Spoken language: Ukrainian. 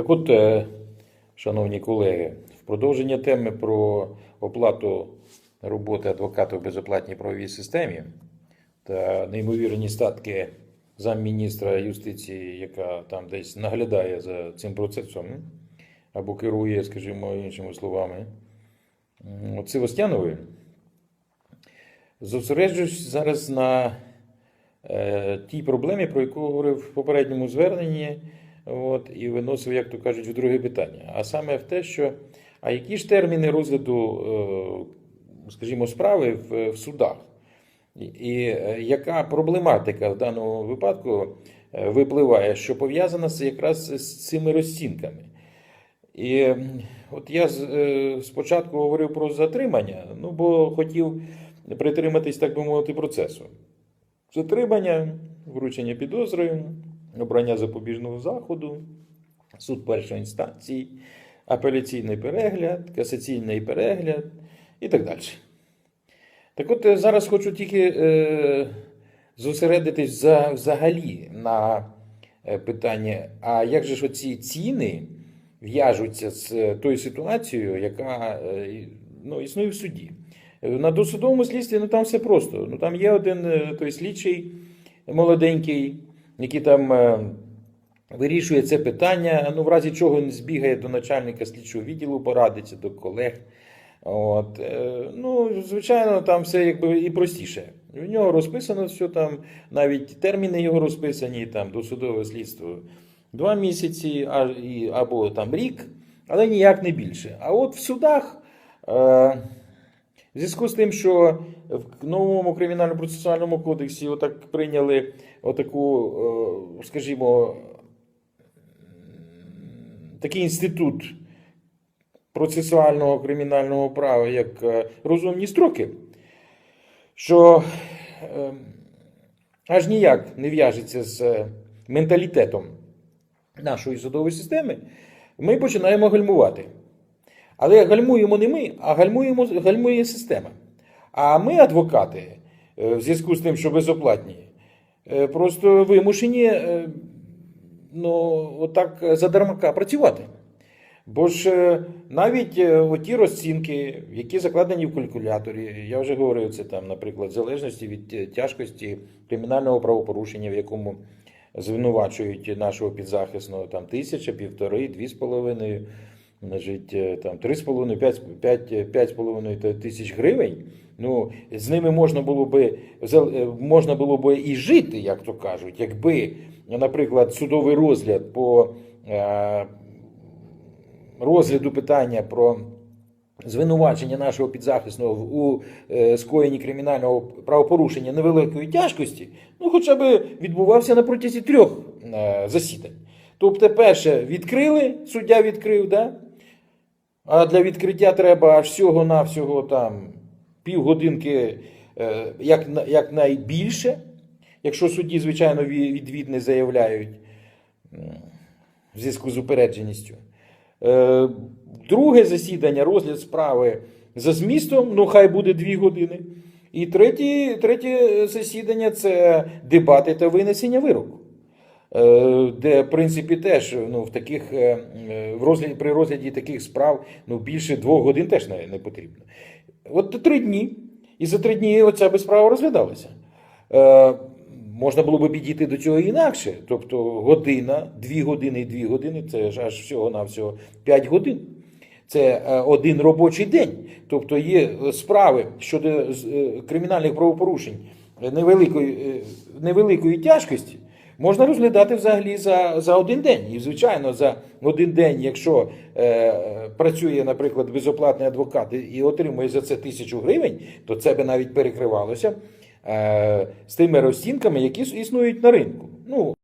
Так от, е, шановні колеги, в продовження теми про оплату роботи адвоката в безоплатній правовій системі та неймовірні статки замміністра юстиції, яка там десь наглядає за цим процесом, або керує, скажімо, іншими словами, м, Севастьяновою, зосереджуюсь зараз на е, тій проблемі, про яку говорив в попередньому зверненні, от, і виносив, як то кажуть, в друге питання. А саме в те, що а які ж терміни розгляду, е, скажімо, справи в, в судах? І, е, яка проблематика в даному випадку е, випливає, що пов'язана якраз з цими розцінками? І от я спочатку говорив про затримання, ну бо хотів притриматись, так би мовити, процесу. Затримання, вручення підозри, обрання запобіжного заходу, суд першої інстанції, апеляційний перегляд, касаційний перегляд і так далі. Так от е, зараз хочу тільки е, зосередитись за, взагалі на е, питанні, а як же ж оці ціни в'яжуться з е, тою ситуацією, яка ну, існує в суді. На досудовому слідстві ну, там все просто. Ну, там є один той слідчий молоденький, який там е, вирішує це питання, ну, в разі чого не збігає до начальника слідчого відділу, порадиться до колег. От, е, ну, звичайно, там все якби і простіше. У нього розписано все там, навіть терміни його розписані, там досудове слідство два місяці або там рік, але ніяк не більше. А от в судах, е, в зв'язку з тим, що в новому кримінально-процесуальному кодексі отак прийняли отаку, е, скажімо, такий інститут процесуального кримінального права як е, розумні строки, що е, аж ніяк не в'яжеться з е, менталітетом нашої судової системи, ми починаємо гальмувати. Але гальмуємо не ми, а гальмуємо, гальмує система. А ми, адвокати, е, в зв'язку з тим, що безоплатні, е, просто вимушені е, ну, отак задармака працювати. Бо ж навіть оті розцінки, які закладені в калькуляторі, я вже говорив це там, наприклад, в залежності від тяжкості кримінального правопорушення, в якому звинувачують нашого підзахисного, там тисяча, півтори, дві з половиною, значить, е, там три з половиною, п'ять, п'ять, п'ять з половиною та- тисяч гривень. Ну, з ними можна було би е, можна було би і жити, як то кажуть, якби, наприклад, судовий розгляд по е, розгляду питання про звинувачення нашого підзахисного у е, скоєнні кримінального правопорушення невеликої тяжкості, ну хоча б відбувався на протязі трьох е, засідань. Тобто, перше відкрили, суддя відкрив, да? А для відкриття треба всього-навсього там півгодинки, е, як, як найбільше, якщо судді, звичайно, ві- відвід не заявляють в зв'язку з упередженістю. Е, Друге засідання, розгляд справи за змістом, ну хай буде дві години. І третє, третє засідання це дебати та винесення вироку. Е, Де, в принципі, теж ну, в таких, е, е, в розгляді, при розгляді таких справ ну, більше двох годин теж не, не потрібно. От три дні. І за три дні оця би справа розглядалася. Е, можна було би підійти до цього інакше. Тобто година, дві години дві години це ж аж всього-навсього п'ять годин. Це один робочий день. Тобто є справи щодо кримінальних правопорушень невеликої, невеликої тяжкості. Можна розглядати взагалі за, за один день. І, звичайно, за один день, якщо е, працює, наприклад, безоплатний адвокат і отримує за це тисячу гривень, то це би навіть перекривалося е, з тими розцінками, які існують на ринку. Ну,